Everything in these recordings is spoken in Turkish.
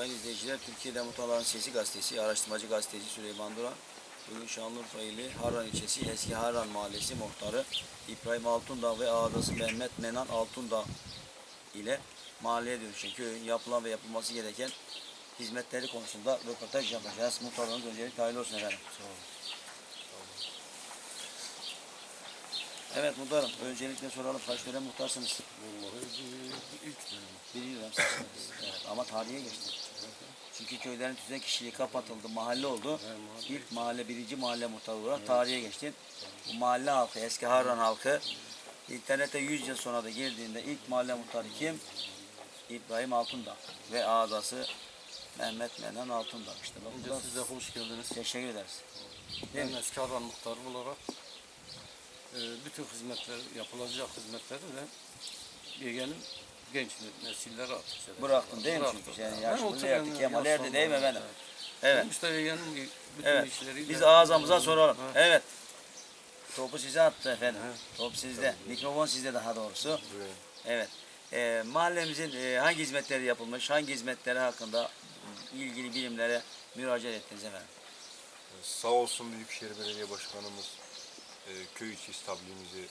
Sayın izleyiciler, Türkiye'de Muhtarların Sesi Gazetesi, araştırmacı gazeteci Süleyman Duran, bugün Şanlıurfa ili Harran ilçesi Eski Harran Mahallesi muhtarı İbrahim Altundağ ve ağadası Mehmet Menan Altundağ ile mahalleye dönüşen köyün yapılan ve yapılması gereken hizmetleri konusunda röportaj yapacağız. Muhtarlarınız öncelikle hayırlı olsun efendim. Evet muhtarım, öncelikle soralım kaç dönem muhtarsınız? Vallahi bir, bir üç dönem. Bir dönem sizsiniz. Evet, ama tarihe geçti. Çünkü köylerin tüzek kişiliği kapatıldı, mahalle oldu. İlk mahalle, birinci mahalle muhtarı olarak tarihe geçti. Bu mahalle halkı, eski Harran halkı, internete 100 yıl sonra da girdiğinde ilk mahalle muhtarı kim? İbrahim Altundağ ve ağdası Mehmet Menan Altundağ. İşte bak burada size hoş geldiniz. teşekkür ederiz. Ben eski Harran muhtarı olarak e, bütün hizmetler, yapılacak hizmetleri de yeğenim genç nesillere artık. işte. Bıraktın değil mi çünkü? Yani Ben yaşlı oturuyorum, erdi, Kemal erdi değil mi efendim? Evet. Yeğenim bütün Evet. işleriyle... Biz ağzımıza soralım. Ha. Evet. Topu size attı efendim. Evet. Top sizde. Mikrofon sizde daha doğrusu. Evet. Ee, mahallemizin e, hangi hizmetleri yapılmış, hangi hizmetleri hakkında ilgili bilimlere müracaat ettiniz efendim? Sağ olsun Büyükşehir Belediye Başkanımız e, köy içi stabilimizi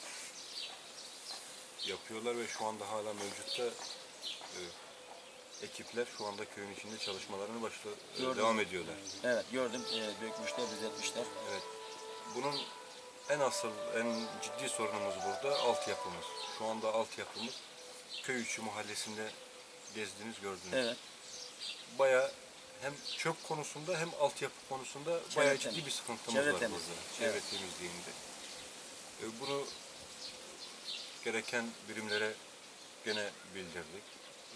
yapıyorlar ve şu anda hala mevcutta e, ekipler şu anda köyün içinde çalışmalarını başla e, Gördüm. devam ediyorlar. Evet gördüm. E, dökmüşler, düzeltmişler. Evet. Bunun en asıl, en ciddi sorunumuz burada altyapımız. Şu anda altyapımız köy içi mahallesinde gezdiniz gördünüz. Evet. Baya hem çöp konusunda hem altyapı konusunda bayağı ciddi bir sıkıntımız Çevre var temizliği. burada. Çevre Evet. temizliğinde. E, bunu gereken birimlere gene bildirdik.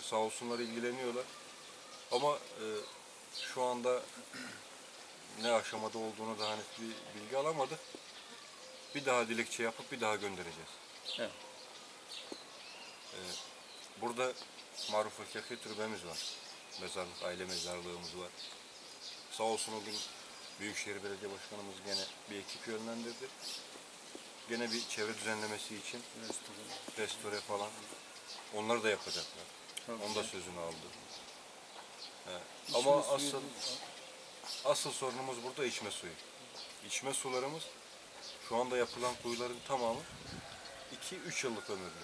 Sağ olsunlar ilgileniyorlar. Ama e, şu anda ne aşamada olduğunu daha net bir bilgi alamadık. Bir daha dilekçe yapıp bir daha göndereceğiz. Evet. E, burada Maruf Fakir türbemiz var. Mezarlık, aile mezarlığımız var. Sağ olsun o gün Büyükşehir Belediye Başkanımız gene bir ekip yönlendirdi. Gene bir çevre düzenlemesi için restore falan. Onları da yapacaklar. Çok Onu da sözünü aldı. He. Ama asıl asıl sorunumuz burada içme suyu. İçme sularımız şu anda yapılan kuyuların tamamı 2-3 yıllık ömürlü.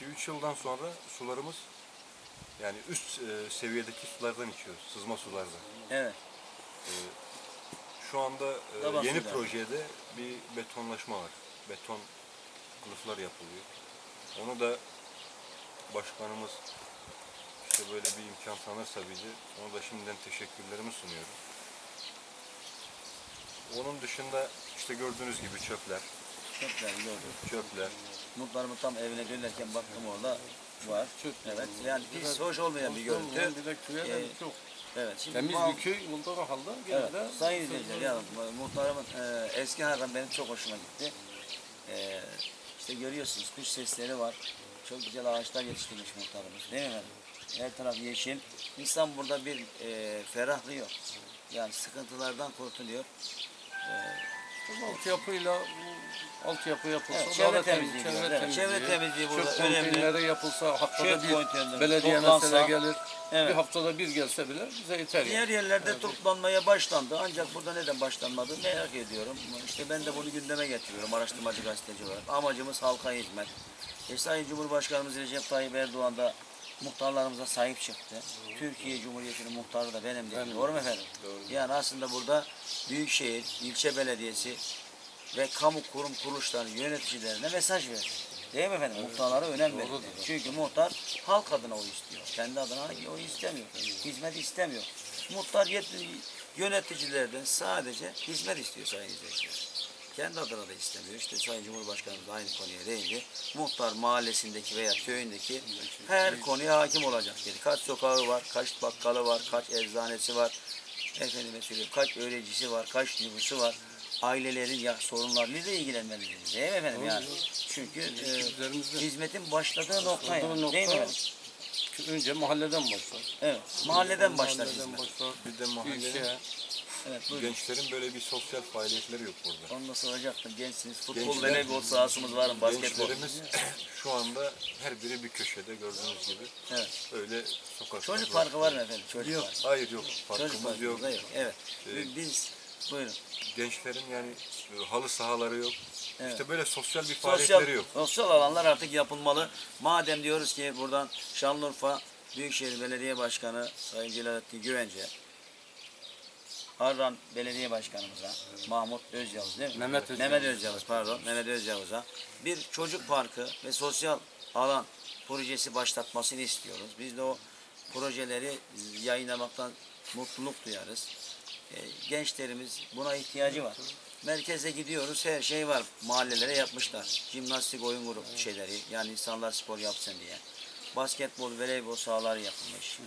2-3 yıldan sonra sularımız yani üst e, seviyedeki sulardan içiyoruz. Sızma sulardan. Evet. Şu anda e, yeni projede bir betonlaşma var. Beton kılıflar yapılıyor. Onu da başkanımız işte böyle bir imkan tanırsa bizi ona da şimdiden teşekkürlerimi sunuyorum. Onun dışında işte gördüğünüz gibi çöpler, Çok güzel gördüm. çöpler. Mutlarımın tam evine dönerken baktım orada var. Çöp. Evet. Yani pis, hoş olmayan bir görüntü. Bir de köye Ee, çok Evet. Şimdi temiz bir köy bulduğu halde Evet, sayın izleyiciler, ya muhtarımın e, eski harran benim çok hoşuma gitti. E, işte görüyorsunuz kuş sesleri var. Çok güzel ağaçlar yetiştirmiş muhtarımız. Değil mi efendim? Her taraf yeşil. İnsan burada bir e, ferahlıyor. Yani sıkıntılardan kurtuluyor. Bu altyapıyla bu altyapı yapılsa Evet, daha çevre da temiz, temizliği çevre diyoruz, evet. temizliği. Çevre temizliği burada Çöp önemli. konteyneri yapılsa haftada Çöp bir konteyneri belediye toplansa, mesela gelir. evet. Bir haftada bir gelse bile bize yeter. Diğer yani. yerlerde toplanmaya başlandı. Ancak burada neden başlanmadı merak ediyorum. İşte ben de bunu gündeme getiriyorum araştırmacı gazeteci olarak. Amacımız halka hizmet. E, Sayın Cumhurbaşkanımız Recep Tayyip Erdoğan da muhtarlarımıza sahip çıktı. Türkiye Cumhuriyeti'nin muhtarı da benim dedi. Doğru mu efendim? Yani aslında burada Büyükşehir, ilçe belediyesi ve kamu kurum kuruluşlarının yöneticilerine mesaj verdi. Değil mi efendim? Muhtarlara önem verdi. Çünkü muhtar halk adına oy istiyor. Kendi adına oy istemiyor. Hizmet istemiyor. Muhtar yöneticilerden sadece hizmet istiyor sayın izleyiciler. Kendi adına da istemiyor. İşte Sayın Cumhurbaşkanımız da aynı konuya değindi. Muhtar mahallesindeki veya köyündeki her konuya hakim olacak dedi. Kaç sokağı var, kaç bakkalı var, kaç eczanesi var, efendime söyleyeyim, kaç öğrencisi var, kaç nüfusu var. Ailelerin ya sorunlarıyla da ilgilenmeli dedi. Değil mi efendim yani? Çünkü e, hizmetin başladığı nokta yani. nokta- Değil mi efendim? Önce mahalleden başlar. Evet. Mahalleden başlar Mahalleden hizmet. başlar. Bir de mahalle Evet buyurun. Gençlerin böyle bir sosyal faaliyetleri yok burada. Onu da soracaktım. Gençsiniz. Futbol, Gençler- voleybol sahasımız var mı? Basketbol. Gençlerimiz şu anda her biri bir köşede gördüğünüz gibi. Evet. Öyle sokak. Çocuk parkı var mı efendim? Çocuk Yok. parkı. Hayır yok. Çocuk Parkımız parkı yok. yok. Evet. Ee, Biz buyurun. Gençlerin yani e, halı sahaları yok. Evet. İşte böyle sosyal bir Sosyal, faaliyetleri yok. sosyal alanlar artık yapılmalı. Madem diyoruz ki buradan Şanlıurfa Büyükşehir Belediye Başkanı Sayın Celalettin Güvence, Harran Belediye Başkanımıza, Mahmut Özyavuz değil mi? Mehmet Özyavuz. Mehmet Özyavuz pardon, Mehmet Özyavuz'a bir çocuk parkı ve sosyal alan projesi başlatmasını istiyoruz. Biz de o projeleri yayınlamaktan mutluluk duyarız. E, gençlerimiz buna ihtiyacı var. Merkeze gidiyoruz, her şey var. Mahallelere yapmışlar. Jimnastik oyun grubu şeyleri, yani insanlar spor yapsın diye. Basketbol, voleybol sahaları yapılmış.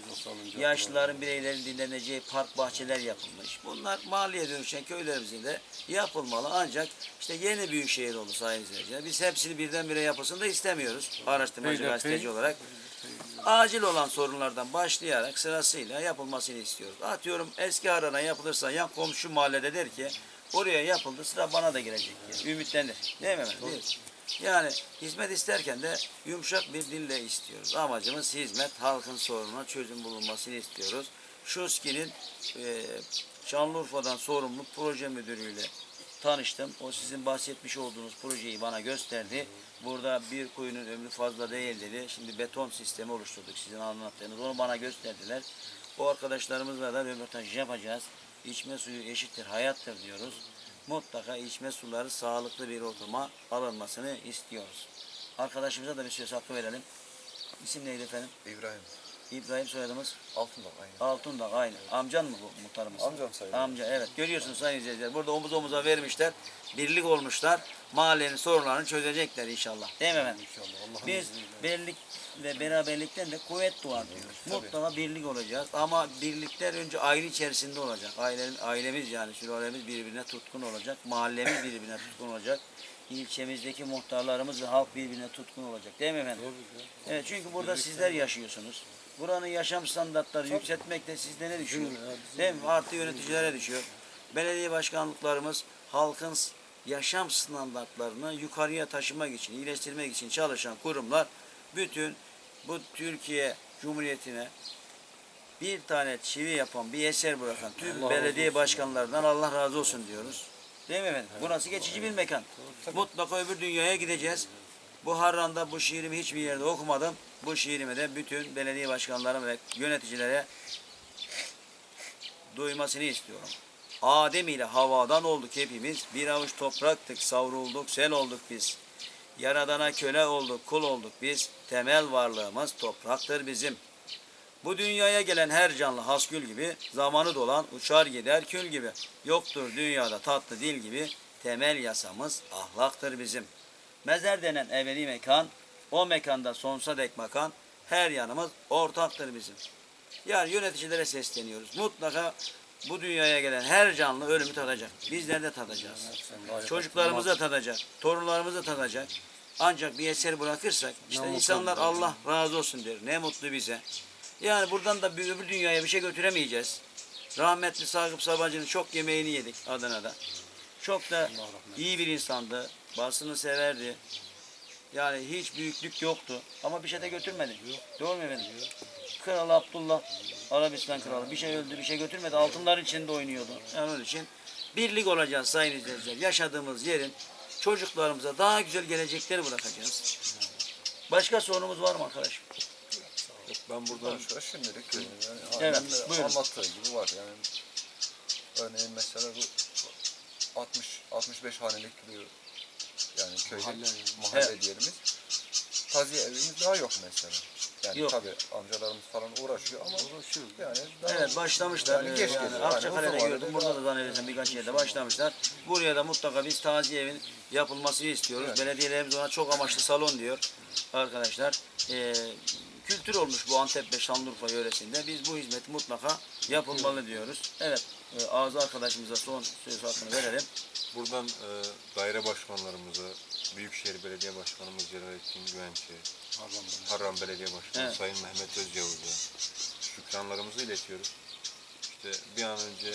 Yaşlıların, bireylerin dinleneceği park bahçeler yapılmış. Bunlar mahalleye dönüşen köylerimizin de yapılmalı. Ancak işte yeni büyük şehir oldu sayın izleyiciler. Biz hepsini birdenbire yapılsın da istemiyoruz. Araştırmacı gazeteci olarak. Acil olan sorunlardan başlayarak sırasıyla yapılmasını istiyoruz. Atıyorum eski arana yapılırsa yan komşu mahallede der ki oraya yapıldı sıra bana da gelecek diye ümitlenir. Değil mi efendim? Yani hizmet isterken de yumuşak bir dille istiyoruz. Amacımız hizmet, halkın sorununa çözüm bulunmasını istiyoruz. Şuski'nin e, Şanlıurfa'dan sorumlu proje müdürüyle tanıştım. O sizin bahsetmiş olduğunuz projeyi bana gösterdi. Burada bir kuyunun ömrü fazla değil dedi. Şimdi beton sistemi oluşturduk sizin anlattığınız. Onu bana gösterdiler. O arkadaşlarımızla da röportaj yapacağız. İçme suyu eşittir hayattır diyoruz. Mutlaka içme suları sağlıklı bir ortama alınmasını istiyoruz. Arkadaşımıza da bir söz hakkı verelim. İsim neydi efendim? İbrahim. İbrahim soyadımız Altındağ aynı. Altundağ aynı. Amcan mı bu muhtarımız? Amcam sayılır. Amca evet. Görüyorsunuz sayın izleyiciler. Burada omuz omuza vermişler. Birlik olmuşlar. Mahallenin sorunlarını çözecekler inşallah. Değil mi efendim? Biz birlik ve beraberlikten de kuvvet doğar diyoruz. Mutlaka birlik olacağız. Ama birlikler önce aile içerisinde olacak. Ailemiz, ailemiz yani sülalemiz birbirine tutkun olacak. Mahallemiz birbirine tutkun olacak. İlçemizdeki muhtarlarımız ve halk birbirine tutkun olacak. Değil mi efendim? Evet çünkü burada sizler yaşıyorsunuz. Buranın yaşam standartları yükseltmek de sizlere düşüyor. Değil mi? Artı yöneticilere düşüyor. Belediye başkanlıklarımız halkın yaşam standartlarını yukarıya taşımak için, iyileştirmek için çalışan kurumlar bütün bu Türkiye Cumhuriyeti'ne bir tane çivi yapan, bir eser bırakan tüm belediye başkanlarından Allah razı olsun diyoruz. Değil mi efendim? Burası geçici bir mekan. Mutlaka öbür dünyaya gideceğiz. Bu Harran'da bu şiirimi hiçbir yerde okumadım. Bu şiirimi de bütün belediye başkanları ve yöneticilere duymasını istiyorum. Adem ile havadan olduk hepimiz. Bir avuç topraktık, savrulduk, sel olduk biz. Yaradana köle olduk, kul olduk biz. Temel varlığımız topraktır bizim. Bu dünyaya gelen her canlı hasgül gibi, zamanı dolan uçar gider kül gibi. Yoktur dünyada tatlı dil gibi, temel yasamız ahlaktır bizim. Mezar denen evveli mekan, o mekanda sonsuza dek makan, her yanımız ortaktır bizim. Yani yöneticilere sesleniyoruz. Mutlaka bu dünyaya gelen her canlı ölümü tadacak. Bizler de tadacağız. Çocuklarımız da tadacak. Torunlarımız da tadacak. Ancak bir eser bırakırsak işte insanlar. Allah razı olsun der. Ne mutlu bize. Yani buradan da bir öbür dünyaya bir şey götüremeyeceğiz. Rahmetli Sakıp Sabancı'nın çok yemeğini yedik Adana'da. Çok da iyi bir insandı. Basını severdi. Yani hiç büyüklük yoktu. Ama bir şey de götürmedi. Doğru mu efendim? Kral Abdullah, Arabistan kralı bir şey öldü, bir şey götürmedi. Altınların içinde oynuyordu. Yani onun için birlik olacağız sayın izleyiciler. Yaşadığımız yerin çocuklarımıza daha güzel gelecekleri bırakacağız. Başka sorunumuz var mı arkadaşım? Ben buradan Konuşuyor şimdilik. Yani Evet, buyurun. anlattığı gibi var. Yani örneğin mesela bu 60 65 hanelik bir yani köyde Mahalle mahalle, yani. diyelim. Taziye evimiz daha yok mesela. Yani Yok. tabii amcalarımız falan uğraşıyor ama Uğraşıyor. yani daha- Evet başlamışlar. Yani Yani, geç yani. Akçakale'de uzun gördüm. Burada da zannedersem birkaç yerde başlamışlar. Buraya da mutlaka biz taziye evin yapılmasını istiyoruz. Evet. Belediyelerimiz ona çok amaçlı salon diyor arkadaşlar. Ee, kültür olmuş bu Antep ve Şanlıurfa yöresinde. Biz bu hizmeti mutlaka yapılmalı diyoruz. Evet. E, Ağzı arkadaşımıza son söz hakkını verelim. Buradan e, daire başkanlarımıza, Büyükşehir Belediye Başkanımız Celalettin Güvenç'e, Harran Belediye Başkanı Evet. Sayın Mehmet Özyavuz'a şükranlarımızı iletiyoruz. İşte bir an önce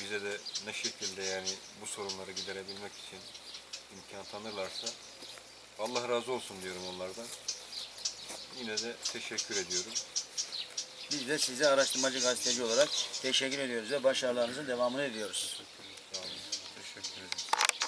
bize de ne şekilde yani bu sorunları giderebilmek için imkan tanırlarsa Allah razı olsun diyorum onlardan. Yine de teşekkür ediyorum. Biz de size araştırmacı gazeteci olarak teşekkür ediyoruz ve başarılarınızın devamını ediyoruz.